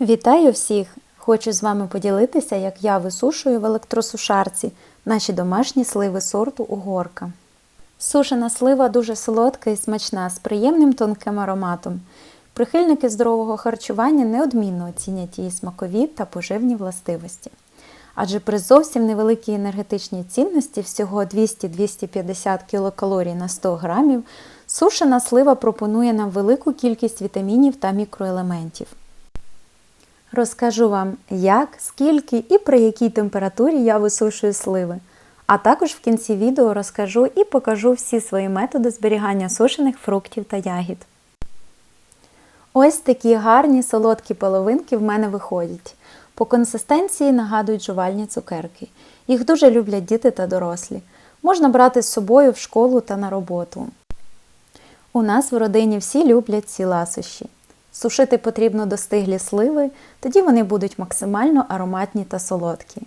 Вітаю всіх! Хочу з вами поділитися, як я висушую в електросушарці наші домашні сливи сорту Угорка. Сушена слива дуже солодка і смачна, з приємним тонким ароматом. Прихильники здорового харчування неодмінно оцінять її смакові та поживні властивості. Адже при зовсім невеликій енергетичній цінності всього 200-250 кілокалорій на 100 грамів, сушена слива пропонує нам велику кількість вітамінів та мікроелементів. Розкажу вам, як, скільки і при якій температурі я висушую сливи. А також в кінці відео розкажу і покажу всі свої методи зберігання сушених фруктів та ягід. Ось такі гарні солодкі половинки в мене виходять. По консистенції нагадують жувальні цукерки. Їх дуже люблять діти та дорослі. Можна брати з собою в школу та на роботу. У нас в родині всі люблять ці ласощі. Сушити потрібно достиглі сливи, тоді вони будуть максимально ароматні та солодкі.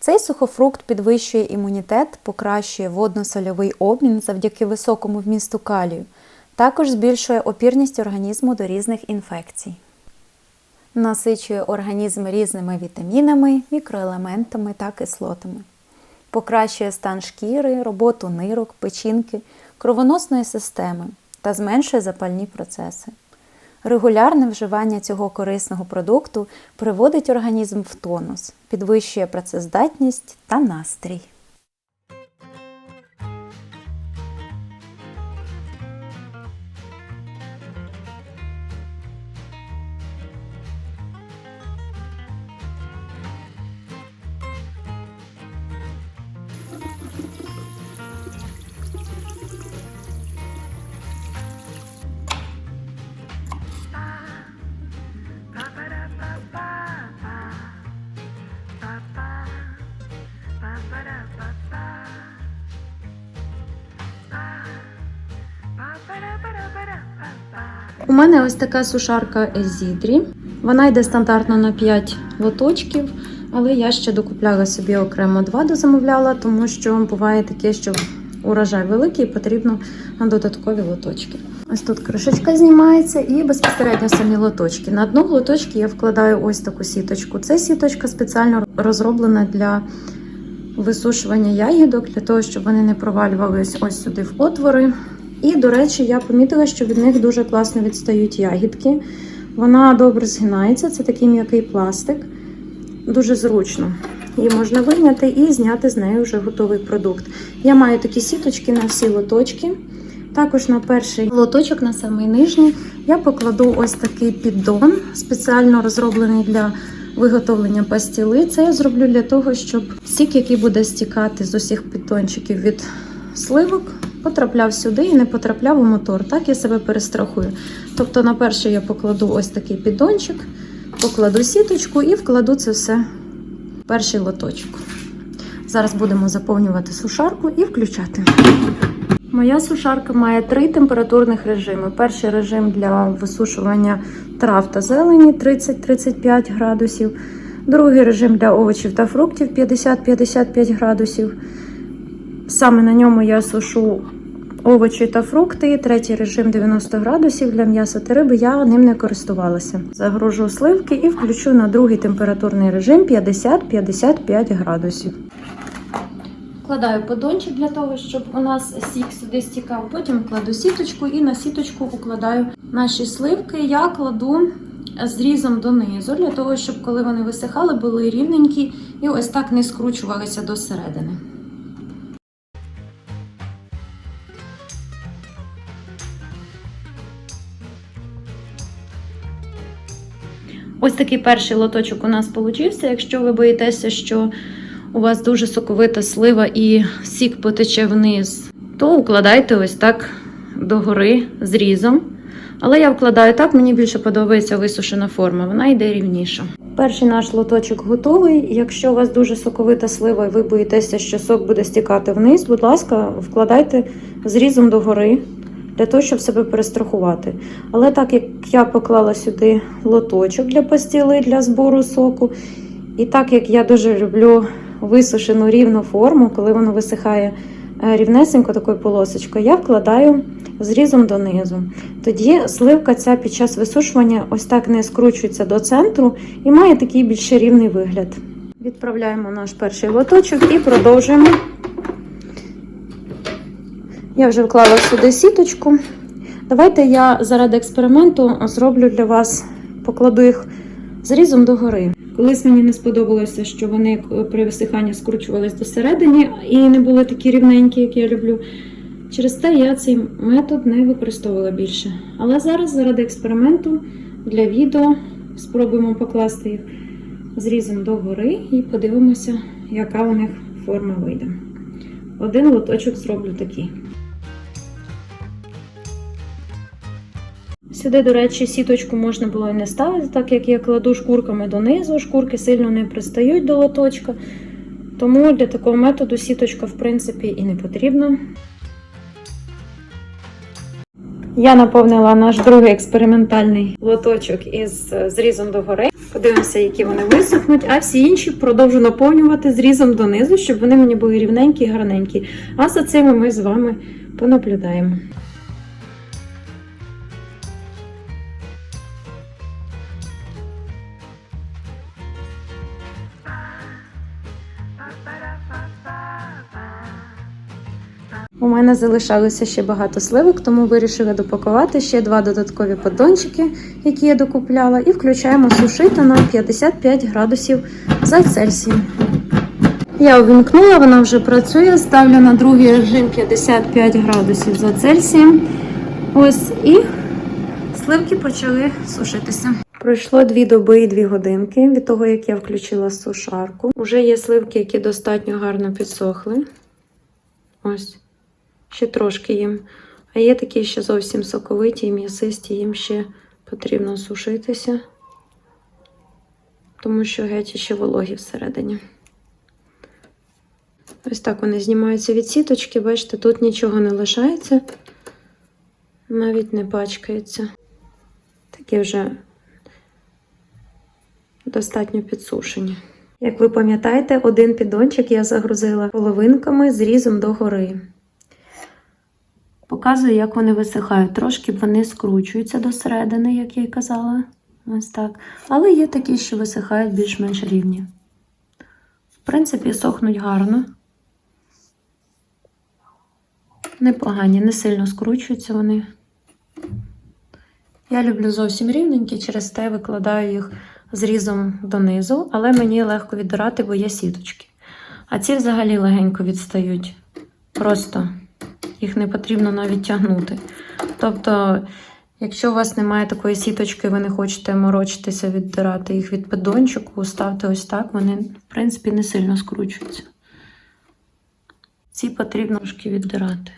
Цей сухофрукт підвищує імунітет, покращує водно-сольовий обмін завдяки високому вмісту калію, також збільшує опірність організму до різних інфекцій. Насичує організм різними вітамінами, мікроелементами та кислотами. Покращує стан шкіри, роботу нирок, печінки, кровоносної системи та зменшує запальні процеси. Регулярне вживання цього корисного продукту приводить організм в тонус, підвищує працездатність та настрій. У мене ось така сушарка Езідрі. Вона йде стандартно на 5 лоточків, але я ще докупляла собі окремо 2 дозамовляла, тому що буває таке, що урожай великий, потрібно додаткові лоточки. Ось тут кришечка знімається і безпосередньо самі лоточки. На дно лоточки я вкладаю ось таку сіточку. Це сіточка спеціально розроблена для висушування ягідок, для того, щоб вони не провалювались ось сюди в отвори. І, до речі, я помітила, що від них дуже класно відстають ягідки. Вона добре згинається, це такий м'який пластик, дуже зручно. Її можна вийняти і зняти з неї вже готовий продукт. Я маю такі сіточки на всі лоточки. Також на перший лоточок, на самий нижній, я покладу ось такий піддон, спеціально розроблений для виготовлення пастіли. Це я зроблю для того, щоб сік, який буде стікати з усіх піддончиків від сливок, потрапляв сюди і не потрапляв у мотор. Так я себе перестрахую. Тобто на перший я покладу ось такий піддончик, покладу сіточку і вкладу це все в перший лоточок. Зараз будемо заповнювати сушарку і включати. Моя сушарка має три температурних режими. Перший режим для висушування трав та зелені 30-35 градусів. Другий режим для овочів та фруктів 50-55 градусів. Саме на ньому я сушу овочі та фрукти. Третій режим 90 градусів для м'яса та риби. Я ним не користувалася. Загружу сливки і включу на другий температурний режим 50-55 градусів. Вкладаю подончик для того, щоб у нас сік сюди стікав. Потім кладу сіточку і на сіточку укладаю наші сливки. Я кладу зрізом донизу, для того, щоб коли вони висихали, були рівненькі і ось так не скручувалися до середини. Ось такий перший лоточок у нас получився. Якщо ви боїтеся, що у вас дуже соковита слива і сік потече вниз, то укладайте ось так догори зрізом. Але я вкладаю так, мені більше подобається висушена форма, вона йде рівніша. Перший наш лоточок готовий. Якщо у вас дуже соковита слива і ви боїтеся, що сок буде стікати вниз, будь ласка, вкладайте зрізом догори для того, щоб себе перестрахувати. Але так як я поклала сюди лоточок для пастіли для збору соку, і так як я дуже люблю висушену рівну форму, коли воно висихає е, рівнесенько такою полосочкою, я вкладаю зрізом донизу. Тоді сливка ця під час висушування ось так не скручується до центру і має такий більш рівний вигляд. Відправляємо наш перший лоточок і продовжуємо. Я вже вклала сюди сіточку. Давайте я заради експерименту зроблю для вас, покладу їх зрізом догори. Колись мені не сподобалося, що вони при висиханні скручувались до середини і не були такі рівненькі, як я люблю. Через те я цей метод не використовувала більше. Але зараз, заради експерименту, для відео спробуємо покласти їх зрізом догори і подивимося, яка у них форма вийде. Один лоточок зроблю такий. Сюди, до речі, сіточку можна було і не ставити, так як я кладу шкурками донизу, шкурки сильно не пристають до лоточка. Тому для такого методу сіточка, в принципі, і не потрібна. Я наповнила наш другий експериментальний лоточок із е, зрізом догори. Подивимося, які вони висохнуть, а всі інші продовжу наповнювати зрізом донизу, щоб вони мені були рівненькі і гарненькі. А за цими ми з вами понаблюдаємо. Мене залишалося ще багато сливок, тому вирішила допакувати ще два додаткові поддончики, які я докупляла, і включаємо сушити на 55 градусів за Цельсієм. Я увімкнула, вона вже працює. Ставлю на другий режим 55 градусів за Цельсієм. Ось і сливки почали сушитися. Пройшло дві доби і дві годинки від того, як я включила сушарку. Уже є сливки, які достатньо гарно підсохли. Ось. Ще трошки їм. А є такі ще зовсім соковиті і м'ясисті, їм ще потрібно сушитися, тому що геть ще вологі всередині. Ось так вони знімаються від сіточки, бачите, тут нічого не лишається, навіть не пачкається. Такі вже достатньо підсушені. Як ви пам'ятаєте, один піддончик я загрузила половинками з різом догори. Показую, як вони висихають. Трошки вони скручуються до середини, як я й казала. Ось так. Але є такі, що висихають більш-менш рівні. В принципі, сохнуть гарно. Непогані, не сильно скручуються вони. Я люблю зовсім рівненькі, через те викладаю їх зрізом донизу, але мені легко віддирати, бо є сіточки. А ці взагалі легенько відстають. Просто їх не потрібно навіть тягнути. Тобто, якщо у вас немає такої сіточки, ви не хочете морочитися, віддирати їх від подончику, ставте ось так, вони, в принципі, не сильно скручуються. Ці потрібно трошки віддирати.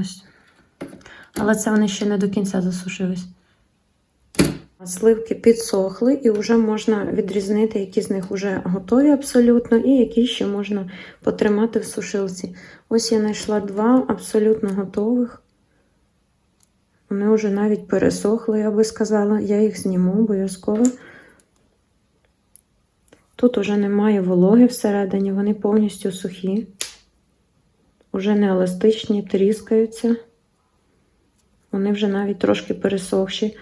Ось. Але це вони ще не до кінця засушились. Сливки підсохли і вже можна відрізнити, які з них вже готові абсолютно, і які ще можна потримати в сушилці. Ось я знайшла два абсолютно готових. Вони вже навіть пересохли, я би сказала. Я їх зніму обов'язково. Тут уже немає вологи всередині, вони повністю сухі, уже не еластичні, тріскаються. Вони вже навіть трошки пересохші.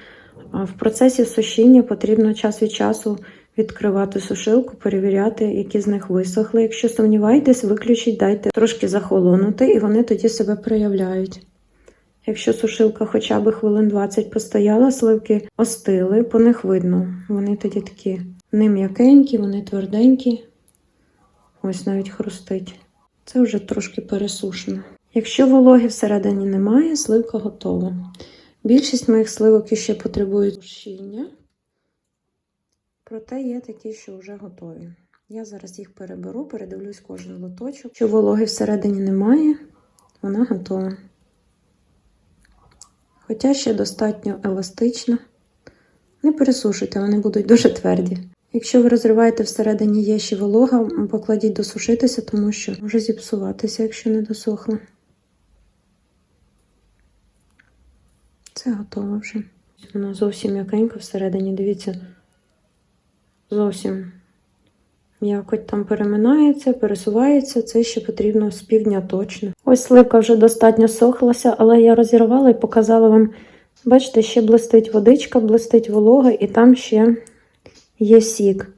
В процесі сушіння потрібно час від часу відкривати сушилку, перевіряти, які з них висохли. Якщо сумніваєтесь, виключіть, дайте трошки захолонути, і вони тоді себе проявляють. Якщо сушилка хоча б хвилин 20 постояла, сливки остили, по них видно. Вони тоді такі не м'якенькі, вони тверденькі. Ось навіть хрустить. Це вже трошки пересушено. Якщо вологи всередині немає, сливка готова. Більшість моїх сливок іще потребують сушіння, проте є такі, що вже готові. Я зараз їх переберу, передивлюсь кожен лоточок. Якщо вологи всередині немає, вона готова. Хоча ще достатньо еластична. Не пересушуйте, вони будуть дуже тверді. Якщо ви розриваєте всередині є ще волога, покладіть досушитися, тому що може зіпсуватися, якщо не досохло. Це готово вже. Вона зовсім м'якенька всередині, дивіться. Зовсім м'якоть там переминається, пересувається. Це ще потрібно з півдня точно. Ось сливка вже достатньо сохлася, але я розірвала і показала вам. Бачите, ще блистить водичка, блистить волога, і там ще є сік.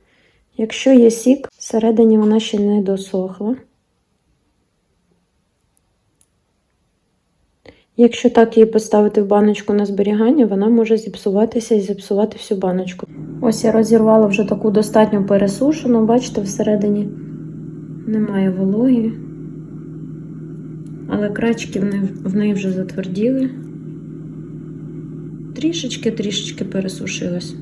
Якщо є сік, всередині вона ще не досохла. Якщо так її поставити в баночку на зберігання, вона може зіпсуватися і зіпсувати всю баночку. Ось я розірвала вже таку достатньо пересушену, бачите, всередині немає вологи, але крачки в неї, вже затверділи. Трішечки-трішечки пересушилась.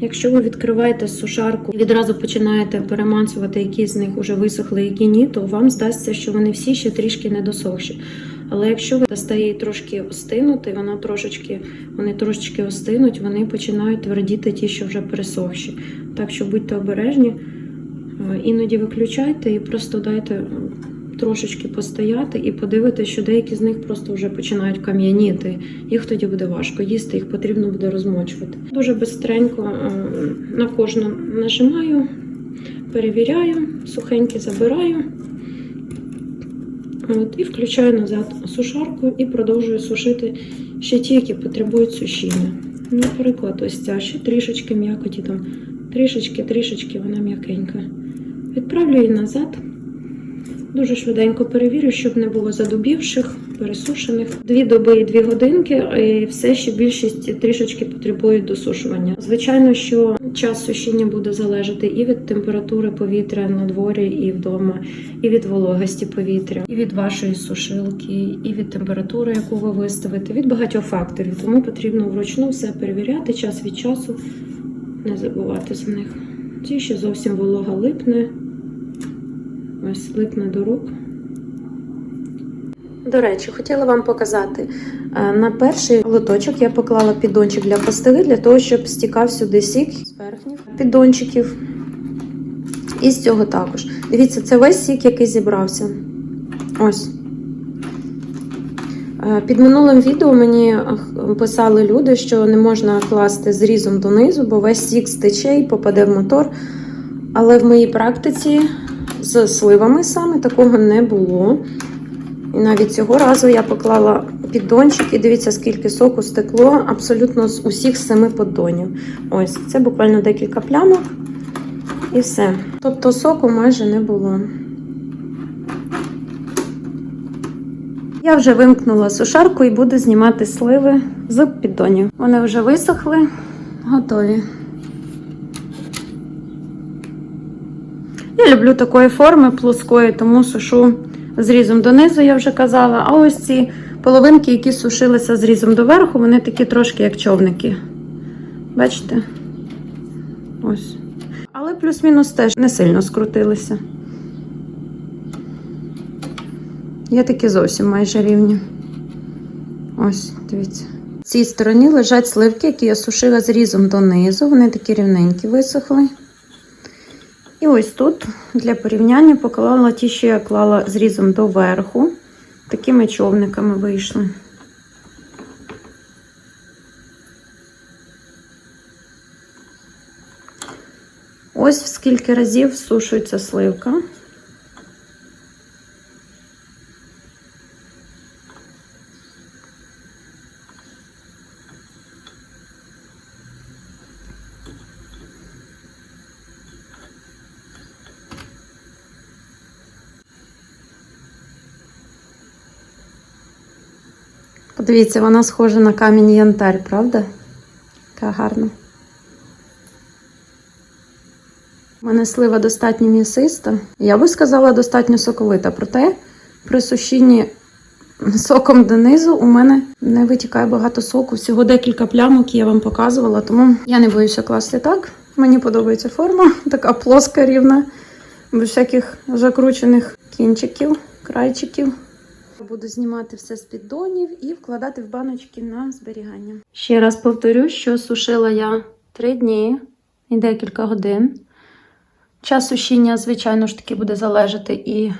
Якщо ви відкриваєте сушарку і відразу починаєте переманцювати, які з них вже висохли, які ні, то вам здасться, що вони всі ще трішки не досохші. Але якщо ви дасте їй трошки остинути, вона трошечки, вони трошечки остинуть, вони починають твердіти ті, що вже пересохші. Так що будьте обережні, Е, іноді виключайте і просто дайте трошечки постояти і подивитися, що деякі з них просто вже починають кам'яніти. Їх тоді буде важко їсти, їх потрібно буде розмочувати. Дуже бистренько е, на кожну нажимаю, перевіряю, сухенькі забираю. От, і включаю назад сушарку і продовжую сушити ще ті, які потребують сушіння. Наприклад, ось ця ще трішечки м'якоті, там трішечки-трішечки вона м'якенька. Відправлю її назад. Дуже швиденько перевірю, щоб не було задубівших, пересушених. Дві доби і дві годинки, і все ще більшість трішечки потребують досушування. Звичайно, що час сушіння буде залежати і від температури повітря на дворі і вдома, і від вологості повітря, і від вашої сушилки, і від температури, яку ви виставите, від багатьох факторів. Тому потрібно вручну все перевіряти час від часу, не забувати за них. Ці ще зовсім волога липне. Ось липне до рук. До речі, хотіла вам показати. е, На перший лоточок я поклала піддончик для пастили, для того, щоб стікав сюди сік з верхніх піддончиків. І з цього також. Дивіться, це весь сік, який зібрався. Ось. Е, Під минулим відео мені е, писали люди, що не можна класти зрізом донизу, бо весь сік стече і попаде в мотор. Але в моїй практиці з сливами саме такого не було. І навіть цього разу я поклала піддончик і дивіться, скільки соку стекло абсолютно з усіх семи поддонів. Ось, це буквально декілька плямок і все. Тобто соку майже не було. Я вже вимкнула сушарку і буду знімати сливи з піддонів. Вони вже висохли, готові. Я люблю такої форми плоскої, тому сушу зрізом донизу, я вже казала. А ось ці половинки, які сушилися зрізом доверху, вони такі трошки як човники. Бачите? Ось. Але плюс-мінус теж не сильно скрутилися. Є такі зовсім майже рівні. Ось, дивіться. В цій стороні лежать сливки, які я сушила зрізом донизу. Вони такі рівненькі висохли. І ось тут для порівняння поклала ті, що я клала зрізом доверху. Такими човниками вийшли. Ось в скільки разів сушується сливка. Подивіться, вона схожа на камінь янтарь, правда? Яка гарна. У мене слива достатньо м'ясиста. Я би сказала, достатньо соковита. Проте при сушінні соком донизу у мене не витікає багато соку. Всього декілька плямок я вам показувала, тому я не боюся класти так. Мені подобається форма, така плоска, рівна, без всяких закручених кінчиків, крайчиків. Буду знімати все з піддонів і вкладати в баночки на зберігання. Ще раз повторю, що сушила я 3 дні і декілька годин. Час сушіння, звичайно ж таки, буде залежати і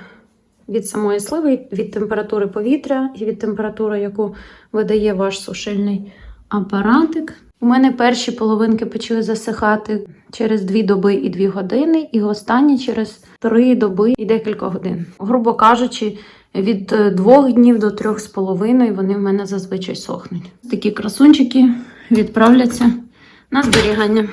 від самої сливи, від температури повітря, і від температури, яку видає ваш сушильний апаратик. У мене перші половинки почали засихати через 2 доби і 2 години, і останні через 3 доби і декілька годин. Грубо кажучи, від 2 днів до 3,5 вони в мене зазвичай сохнуть. Такі красунчики відправляться на зберігання.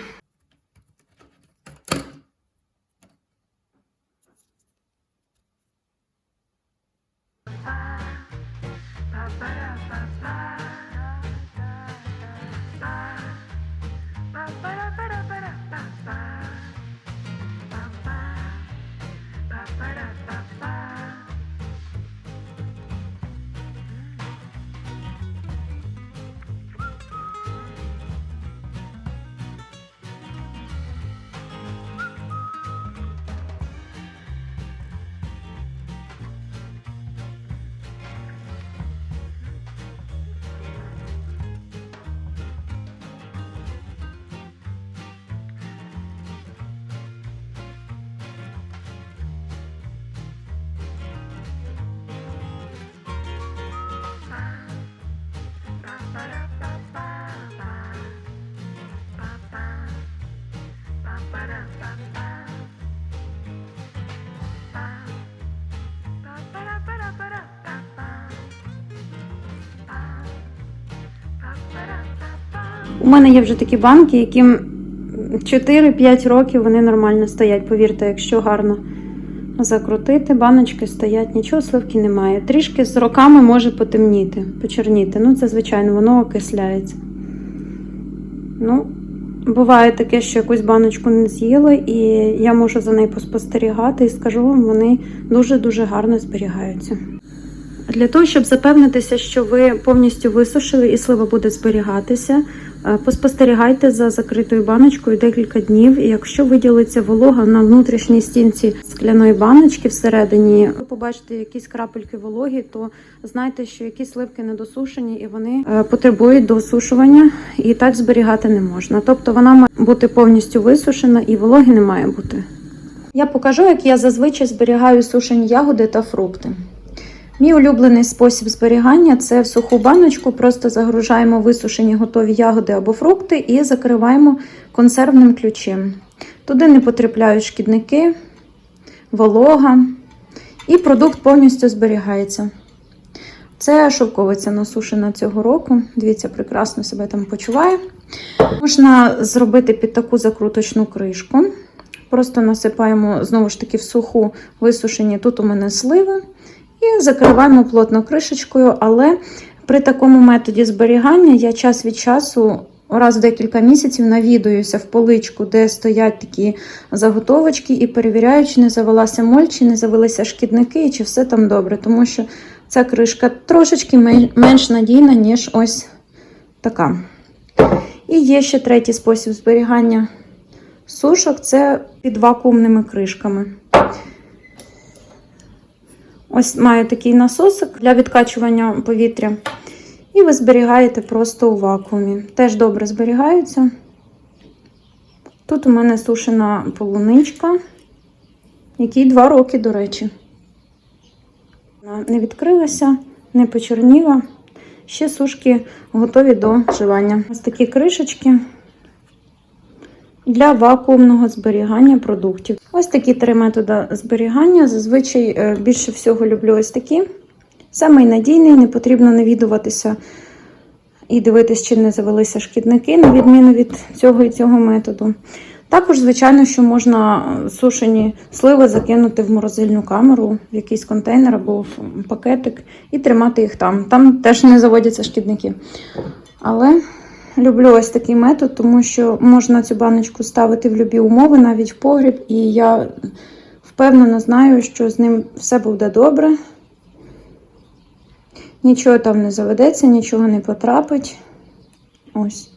У мене є вже такі банки, яким 4-5 років вони нормально стоять. Повірте, якщо гарно закрутити, баночки стоять, нічого сливки немає. Трішки з роками може потемніти, почерніти. Ну, це звичайно, воно окисляється. Ну, буває таке, що якусь баночку не з'їли, і я можу за нею поспостерігати і скажу вам, вони дуже-дуже гарно зберігаються. Для того, щоб запевнитися, що ви повністю висушили і слива буде зберігатися, е, поспостерігайте за закритою баночкою декілька днів. І якщо виділиться волога на внутрішній стінці скляної баночки всередині, ви побачите якісь крапельки вологі, то знайте, що якісь сливки недосушені і вони е, потребують досушування, і так зберігати не можна. Тобто вона має бути повністю висушена і вологи не має бути. Я покажу, як я зазвичай зберігаю сушені ягоди та фрукти. Мій улюблений спосіб зберігання це в суху баночку. Просто загружаємо висушені готові ягоди або фрукти і закриваємо консервним ключем. Туди не потрапляють шкідники, волога, і продукт повністю зберігається. Це шовковиця насушена цього року. Дивіться, прекрасно себе там почуває. Можна зробити під таку закруточну кришку. Просто насипаємо знову ж таки в суху висушені. Тут у мене сливи. І закриваємо плотно кришечкою, але при такому методі зберігання я час від часу, раз в декілька місяців, навідуюся в поличку, де стоять такі заготовочки, і перевіряю, чи не завелася моль, чи не завелися шкідники, і чи все там добре. Тому що ця кришка трошечки менш надійна, ніж ось така. І є ще третій спосіб зберігання сушок це під вакуумними кришками. Ось маю такий насосик для відкачування повітря. І ви зберігаєте просто у вакуумі. Теж добре зберігаються. Тут у мене сушена полуничка, якій 2 роки, до речі. Вона не відкрилася, не почорніла. Ще сушки готові до вживання. Ось такі кришечки для вакуумного зберігання продуктів. Ось такі три методи зберігання. Зазвичай е, більше всього люблю ось такі. Самий надійний, не потрібно навідуватися і дивитися, чи не завелися шкідники, на відміну від цього і цього методу. Також, звичайно, що можна сушені сливи закинути в морозильну камеру, в якийсь контейнер або в пакетик і тримати їх там. Там теж не заводяться шкідники. Але люблю ось такий метод, тому що можна цю баночку ставити в будь-які умови, навіть в погріб, і я впевнено знаю, що з ним все буде добре. Нічого там не заведеться, нічого не потрапить. Ось.